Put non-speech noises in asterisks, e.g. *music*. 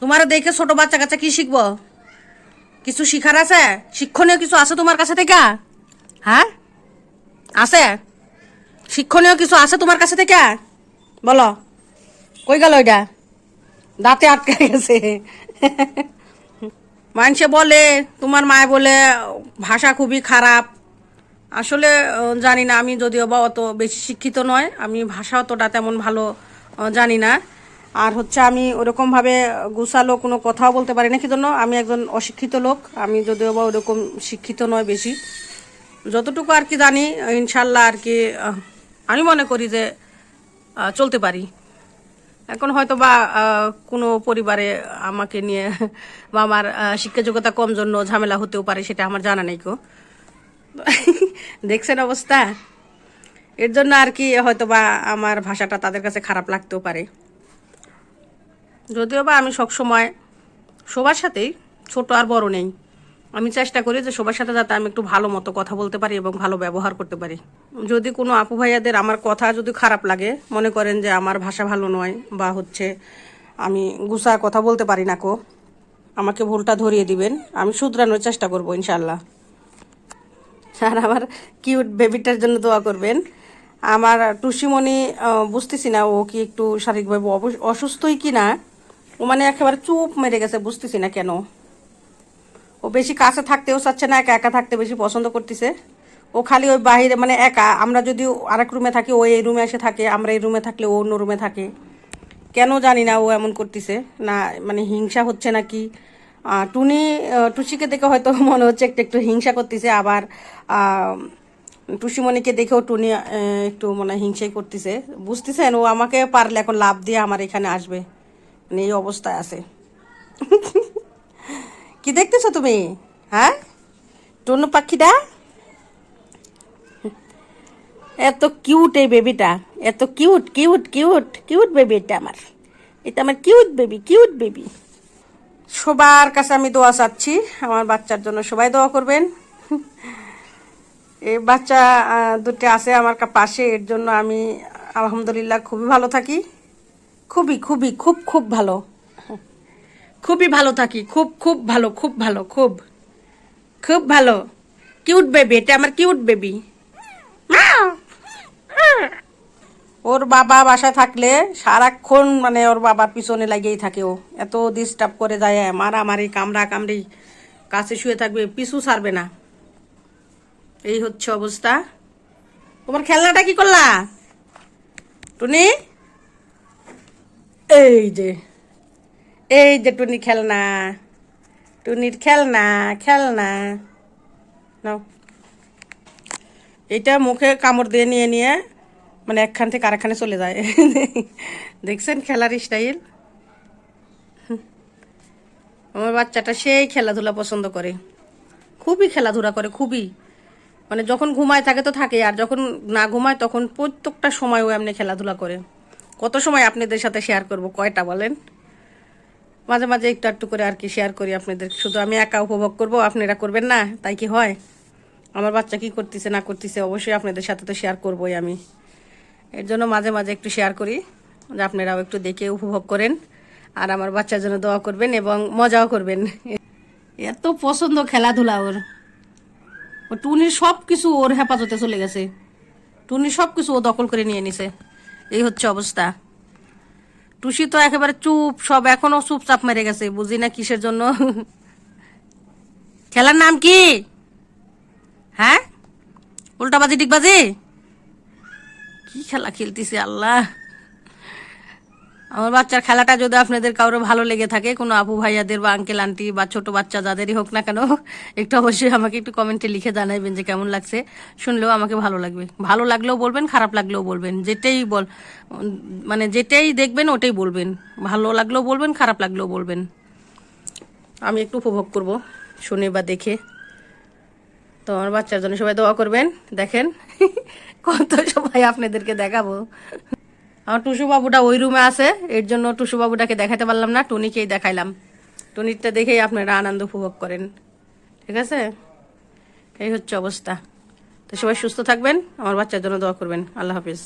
তোমার দেখে ছোট বাচ্চা কাচ্চা কি শিখব? কিছু শিখার আছে? শিক্ষণীয় কিছু আছে তোমার কাছে থেকে? হ্যাঁ? আছে? শিক্ষণীয় কিছু আছে তোমার কাছে থেকে? বলো। কই গেল ওইটা? দাঁতে আটকে গেছে। মানুষে বলে, তোমার মায় বলে, ভাষা খুবই খারাপ। আসলে জানি না, আমি যদিও বা অত বেশি শিক্ষিত নয়, আমি ভাষা অতটা তেমন ভালো জানি না। আর হচ্ছে আমি ওরকমভাবে গুছালো কোনো কথাও বলতে পারি না। কি জন্য আমি একজন অশিক্ষিত লোক। আমি যদিও বা ওরকম শিক্ষিত নয় বেশি। যতটুকু আর কি জানি ইনশাল্লাহ আর কি আমি মনে করি যে চলতে পারি। এখন হয়তো বা কোনো পরিবারে আমাকে নিয়ে বা আমার আহ, শিক্ষা যোগ্যতা কম জন্য ঝামেলা হতেও পারে সেটা আমার জানা নেই কো দেখছেন অবস্থা? এর জন্য আর কি হয়তো বা আমার ভাষাটা তাদের কাছে খারাপ লাগতেও পারে। যদিও বা আমি সবসময় সবার সাথেই ছোট আর বড় নেই। আমি চেষ্টা করি যে সবার সাথে যাতে আমি একটু ভালো মতো কথা বলতে পারি এবং ভালো ব্যবহার করতে পারি। যদি কোনো আপু ভাইয়াদের আমার কথা যদি খারাপ লাগে, মনে করেন যে আমার ভাষা ভালো নয় বা হচ্ছে আমি গুছায় কথা বলতে পারি না কো, আমাকে ভুলটা ধরিয়ে দিবেন, আমি শুধরানোর চেষ্টা করব ইনশাল্লাহ আর আমার কিউট বেবিটার জন্য দোয়া করবেন। আমার টুসিমণি বুঝতেছি না ও কি একটু শারীরিকভাবে অসুস্থই কি না। ও মানে একেবারে চুপ মেরে গেছে, বুঝতেছি না কেন। ও বেশি কাছে থাকতেও চাচ্ছে না, একা একা থাকতে বেশি পছন্দ করতেছে। ও খালি ওই বাইরে মানে একা, আমরা যদি আরেক রুমে থাকি, ও এই রুমে এসে থাকে, আমরা এই রুমে থাকলে ও অন্য রুমে থাকে। কেন জানি না ও এমন করতেছে, না মানে হিংসা হচ্ছে নাকি। টুনি টুসিকে দেখে হয়তো *laughs* মনে হচ্ছে একটু একটু হিংসা করতেছে, আবার টুসিমণিকে দেখেও টুনি একটু মনে হিংসাই করতেছে। বুঝতেছেন, ও আমাকে পারলে এখন লাভ দিয়ে আমার এখানে আসবে। এই অবস্থায় আছে। *laughs* কি দেখতেছো তুমি? হ্যাঁ? টুনু পাখিটা? এত কিউট এই বেবিটা এত cute cute cute cute baby এটা আমার। এটা আমার কিউট বেবি কিউট বেবি সবার কাছে আমি দোয়া চাচ্ছি, আমার বাচ্চার জন্য সবাই দোয়া করবেন। এই বাচ্চা দুটো আছে আমার পাশে, এর জন্য আমি আলহামদুলিল্লাহ খুবই ভালো থাকি। খুবই খুবই খুব খুব ভালো। খুবই ভালো থাকি। খুব খুব ভালো খুব ভালো খুব। খুব ভালো। কিউট বেবি এটা আমার কিউট বেবি। ওর বাবা বাসায় থাকলে সারাক্ষণ মানে ওর বাবার পিছনে লাগিয়েই থাকে ও। এত ডিস্টার্ব করে যায় মারামারি কামড়া কামড়ি কাছে শুয়ে থাকবে পিছু ছাড়বে না। এই হচ্ছে অবস্থা। তোমার খেলনাটা কি করলা? টুনি? এই যে এই যে টুনি খেলনা, টুনির খেলনা খেলনা। নাও। এটা মুখে কামড় দিয়ে নিয়ে নিয়ে মানে একখান থেকে আরেকখানে চলে যায়। *laughs* দেখছেন খেলার স্টাইল আমার বাচ্চাটা সেই খেলাধুলা পছন্দ করে। খুবই খেলাধুলা করে, খুবই। মানে যখন ঘুমায় থাকে তো থাকে, আর যখন না ঘুমায় তখন প্রত্যেকটা সময় ও এমনি খেলাধুলা করে। কত সময় আপনাদের সাথে শেয়ার করব? কয়টা বলেন? মাঝে মাঝে একটু একটু করে আর কি শেয়ার করি আপনাদের। শুধু আমি একা উপভোগ করব, আপনারা করবেন না? তাই কি হয়? আমার বাচ্চা কি করতেছে, না করতেছে, অবশ্যই আপনাদের সাথে তো শেয়ার করবই আমি। এর জন্য মাঝে মাঝে একটু শেয়ার করি, যে আপনারাও একটু দেখে উপভোগ করেন। আর আমার বাচ্চার জন্য দোয়া করবেন এবং মজাও করবেন। এত পছন্দ খেলাধুলা ওর। টুনির সব কিছু ওর হেফাজতে চলে গেছে। টুনির সব কিছু ও দখল করে নিয়ে নিছে। এই হচ্ছে অবস্থা। টুসি তো একেবারে চুপ, সব এখনও চুপচাপ মেরে গেছে, বুঝি না কিসের জন্য। খেলার নাম কি? হ্যাঁ? উল্টাবাজি, ডিগবাজি? কি খেলা খেলতেছি, আল্লাহ। আমার বাচ্চার খেলাটা যদি আপনাদের কারও ভালো লেগে থাকে, কোনো আপু ভাইয়াদের বা আঙ্কেল আন্টি বা ছোট বাচ্চা যাদেরই হোক না কেন, একটু অবশ্যই আমাকে একটু কমেন্টে লিখে জানাবেন যে কেমন লাগছে। শুনলেও আমাকে ভালো লাগবে। ভালো লাগলেও বলবেন, খারাপ লাগলেও বলবেন। যেটাই বল মানে যেটাই দেখবেন, ওটাই বলবেন। ভালো লাগলেও বলবেন, খারাপ লাগলেও বলবেন। আমি একটু উপভোগ করব, শুনে বা দেখে। তো আমার বাচ্চার জন্য সবাই দোয়া করবেন। দেখেন, কত সময় আপনাদেরকে দেখাবো। আমার টুসু বাবুটা ওই রুমে আছে, এর জন্য টুসু বাবুটাকে দেখাতে পারলাম না, টুনিকেই দেখাইলাম। টুনিরটা দেখেই আপনারা আনন্দ উপভোগ করেন। ঠিক আছে? এই হচ্ছে অবস্থা। তো সবাই সুস্থ থাকবেন, আমার বাচ্চার জন্য দোয়া করবেন। আল্লাহ হাফিজ।